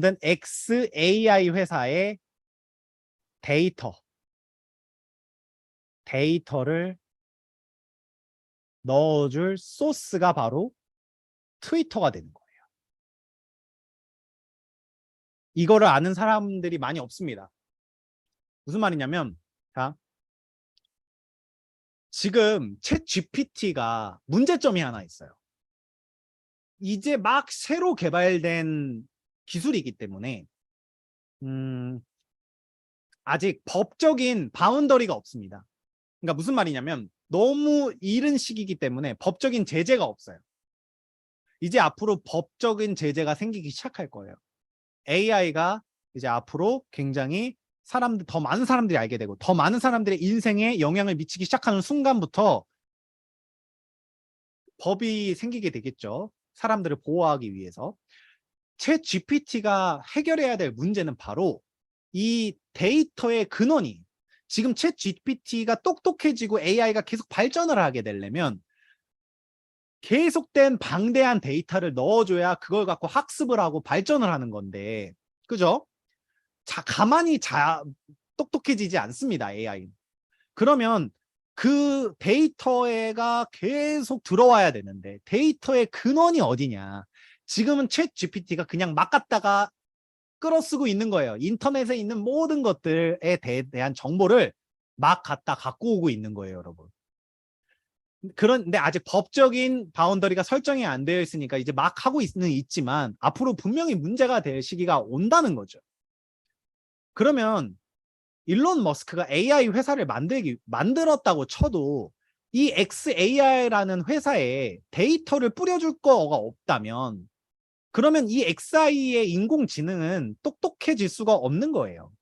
는 XAI 회사의 데이터, 데이터를 넣어줄 소스가 바로 트위터가 되는 거예요. 이거를 아는 사람들이 많이 없습니다. 무슨 말이냐면, 자, 지금 챗 GPT가 문제점이 하나 있어요. 이제 막 새로 개발된 기술이기 때문에, 음, 아직 법적인 바운더리가 없습니다. 그러니까 무슨 말이냐면, 너무 이른 시기이기 때문에 법적인 제재가 없어요. 이제 앞으로 법적인 제재가 생기기 시작할 거예요. AI가 이제 앞으로 굉장히 사람들 더 많은 사람들이 알게 되고 더 많은 사람들의 인생에 영향을 미치기 시작하는 순간부터 법이 생기게 되겠죠. 사람들을 보호하기 위해서. 챗 GPT가 해결해야 될 문제는 바로 이 데이터의 근원이 지금 챗 GPT가 똑똑해지고 AI가 계속 발전을 하게 되려면 계속된 방대한 데이터를 넣어줘야 그걸 갖고 학습을 하고 발전을 하는 건데, 그죠? 자, 가만히 자, 똑똑해지지 않습니다, AI는. 그러면 그 데이터가 계속 들어와야 되는데, 데이터의 근원이 어디냐? 지금은 챗 GPT가 그냥 막 갖다가 끌어쓰고 있는 거예요. 인터넷에 있는 모든 것들에 대, 대한 정보를 막 갖다 갖고 오고 있는 거예요, 여러분. 그런데 아직 법적인 바운더리가 설정이 안 되어 있으니까 이제 막 하고 있는 있지만 앞으로 분명히 문제가 될 시기가 온다는 거죠. 그러면 일론 머스크가 AI 회사를 만들기 만들었다고 쳐도 이 XAI라는 회사에 데이터를 뿌려줄 거가 없다면 그러면 이 XI의 인공지능은 똑똑해질 수가 없는 거예요.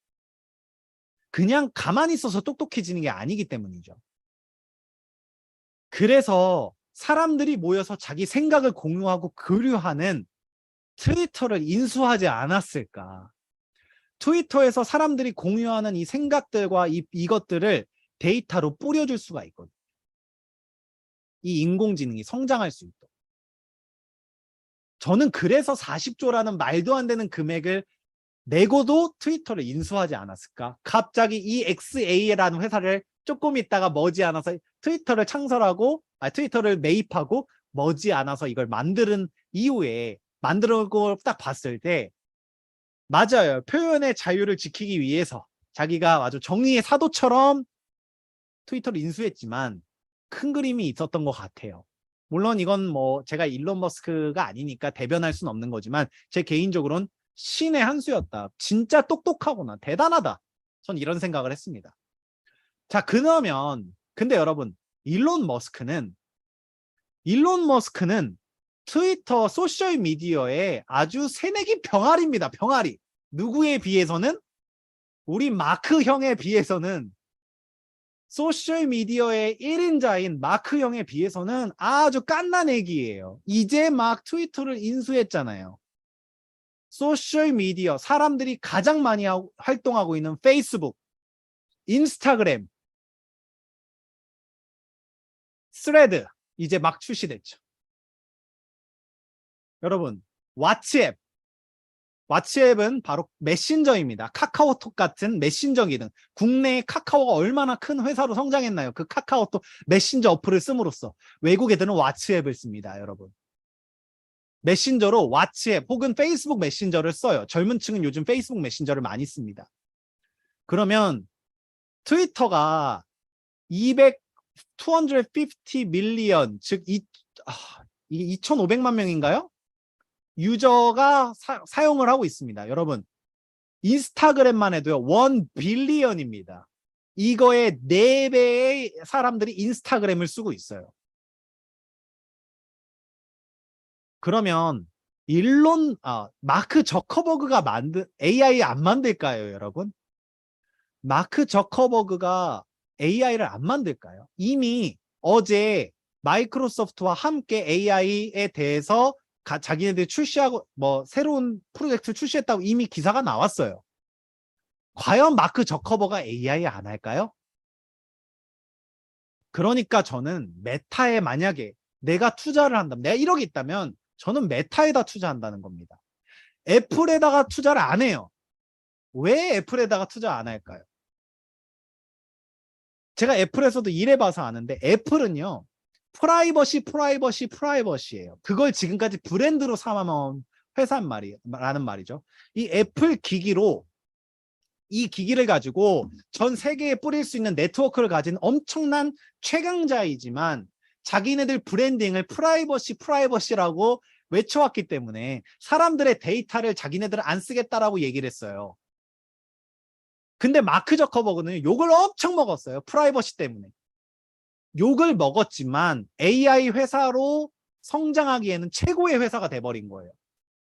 그냥 가만히 있어서 똑똑해지는 게 아니기 때문이죠. 그래서 사람들이 모여서 자기 생각을 공유하고 교류하는 트위터를 인수하지 않았을까? 트위터에서 사람들이 공유하는 이 생각들과 이, 이것들을 데이터로 뿌려줄 수가 있거든요. 이 인공지능이 성장할 수 있도록. 저는 그래서 40조라는 말도 안 되는 금액을 내고도 트위터를 인수하지 않았을까? 갑자기 이 XA라는 회사를 조금 있다가 머지않아서 트위터를 창설하고 아, 트위터를 매입하고 머지않아서 이걸 만드는 이후에 만들어 걸딱 봤을 때 맞아요. 표현의 자유를 지키기 위해서 자기가 아주 정의의 사도처럼 트위터를 인수했지만 큰 그림이 있었던 것 같아요. 물론 이건 뭐 제가 일론 머스크가 아니니까 대변할 수는 없는 거지만 제 개인적으로는 신의 한 수였다. 진짜 똑똑하구나. 대단하다. 전 이런 생각을 했습니다. 자, 그러면 근데 여러분 일론 머스크는 일론 머스크는 트위터 소셜 미디어의 아주 새내기 병아리입니다. 병아리. 누구에 비해서는 우리 마크 형에 비해서는 소셜 미디어의 1인자인 마크 형에 비해서는 아주 깐난 애기예요. 이제 막 트위터를 인수했잖아요. 소셜 미디어 사람들이 가장 많이 하고, 활동하고 있는 페이스북, 인스타그램, 스레드 이제 막 출시됐죠. 여러분, 왓츠앱. 왓츠앱은 바로 메신저입니다. 카카오톡 같은 메신저 기능. 국내에 카카오가 얼마나 큰 회사로 성장했나요? 그 카카오톡 메신저 어플을 씀으로써 외국 애들은 왓츠앱을 씁니다, 여러분. 메신저로 왓츠앱 혹은 페이스북 메신저를 써요. 젊은 층은 요즘 페이스북 메신저를 많이 씁니다. 그러면 트위터가 200 250 밀리언 즉 이, 아, 이게 2,500만 명인가요? 유저가 사, 용을 하고 있습니다. 여러분 인스타그램만 해도요 1 빌리언입니다. 이거의 4배의 사람들이 인스타그램을 쓰고 있어요. 그러면 일론 아 마크 저커버그가 만든 AI 안 만들까요, 여러분? 마크 저커버그가 AI를 안 만들까요? 이미 어제 마이크로소프트와 함께 AI에 대해서 가, 자기네들이 출시하고 뭐 새로운 프로젝트를 출시했다고 이미 기사가 나왔어요. 과연 마크 저커버가 AI 안 할까요? 그러니까 저는 메타에 만약에 내가 투자를 한다면 내가 1억이 있다면 저는 메타에다 투자한다는 겁니다. 애플에다가 투자를 안 해요. 왜 애플에다가 투자 안 할까요? 제가 애플에서도 일해봐서 아는데 애플은요 프라이버시 프라이버시 프라이버시예요. 그걸 지금까지 브랜드로 삼아온 회사란 말이 라는 말이죠. 이 애플 기기로 이 기기를 가지고 전 세계에 뿌릴 수 있는 네트워크를 가진 엄청난 최강자이지만 자기네들 브랜딩을 프라이버시 프라이버시라고 외쳐왔기 때문에 사람들의 데이터를 자기네들은 안 쓰겠다라고 얘기를 했어요. 근데 마크 저커버그는 욕을 엄청 먹었어요. 프라이버시 때문에. 욕을 먹었지만 AI 회사로 성장하기에는 최고의 회사가 돼버린 거예요.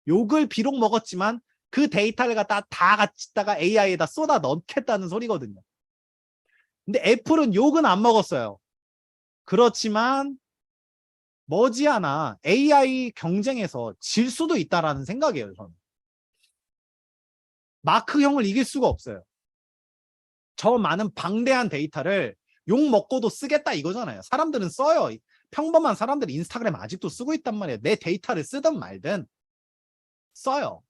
욕을 비록 먹었지만 그 데이터를 갖다 다 갖다가 AI에다 쏟아 넣겠다는 소리거든요. 근데 애플은 욕은 안 먹었어요. 그렇지만 머지않아 AI 경쟁에서 질 수도 있다라는 생각이에요, 저는. 마크 형을 이길 수가 없어요. 저 많은 방대한 데이터를 욕 먹고도 쓰겠다 이거잖아요. 사람들은 써요. 평범한 사람들이 인스타그램 아직도 쓰고 있단 말이에요. 내 데이터를 쓰든 말든 써요.